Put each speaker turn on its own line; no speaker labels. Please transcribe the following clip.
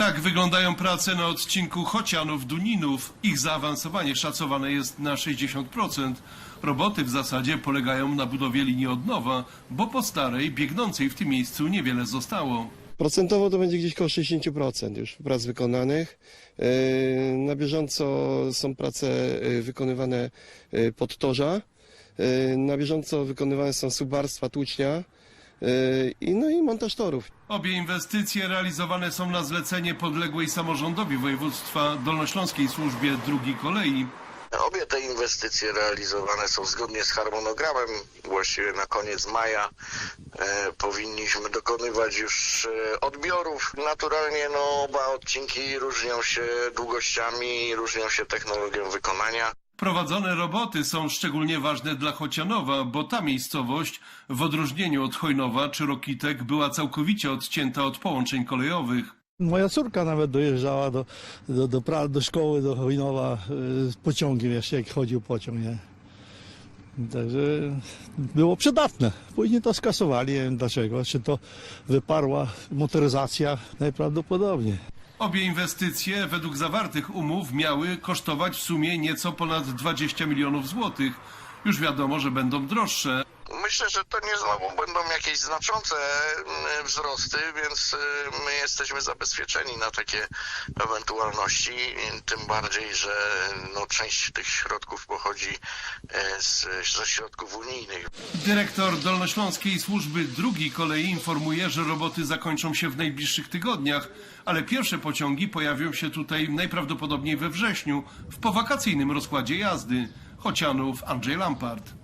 Tak wyglądają prace na odcinku Chocianów-Duninów. Ich zaawansowanie szacowane jest na 60%. Roboty w zasadzie polegają na budowie linii od nowa, bo po starej, biegnącej w tym miejscu niewiele zostało.
Procentowo to będzie gdzieś koło 60% już prac wykonanych. Yy, Na bieżąco są prace yy, wykonywane yy, pod torza. Na bieżąco wykonywane są subarstwa, tłucznia i no i montaż torów.
Obie inwestycje realizowane są na zlecenie podległej samorządowi województwa dolnośląskiej służbie drugiej kolei.
Obie te inwestycje realizowane są zgodnie z harmonogramem. Właściwie na koniec maja e, powinniśmy dokonywać już e, odbiorów. Naturalnie no, oba odcinki różnią się długościami, różnią się technologią wykonania.
Prowadzone roboty są szczególnie ważne dla Chocianowa, bo ta miejscowość, w odróżnieniu od Chojnowa czy Rokitek, była całkowicie odcięta od połączeń kolejowych.
Moja córka nawet dojeżdżała do, do, do, pra- do szkoły, do Chojnowa y, z pociągiem jeszcze, jak chodził pociąg, nie? Także było przydatne. Później to skasowali, nie wiem dlaczego. Czy to wyparła motoryzacja? Najprawdopodobniej.
Obie inwestycje, według zawartych umów, miały kosztować w sumie nieco ponad 20 milionów złotych. Już wiadomo, że będą droższe.
Myślę, że to nie znowu będą jakieś znaczące mm, wzrosty, więc y, my jesteśmy zabezpieczeni na takie ewentualności. Tym bardziej, że no, część tych środków pochodzi e, z, ze środków unijnych.
Dyrektor Dolnośląskiej Służby Drugiej Kolei informuje, że roboty zakończą się w najbliższych tygodniach, ale pierwsze pociągi pojawią się tutaj najprawdopodobniej we wrześniu, w powakacyjnym rozkładzie jazdy. Chocianów Andrzej Lampart.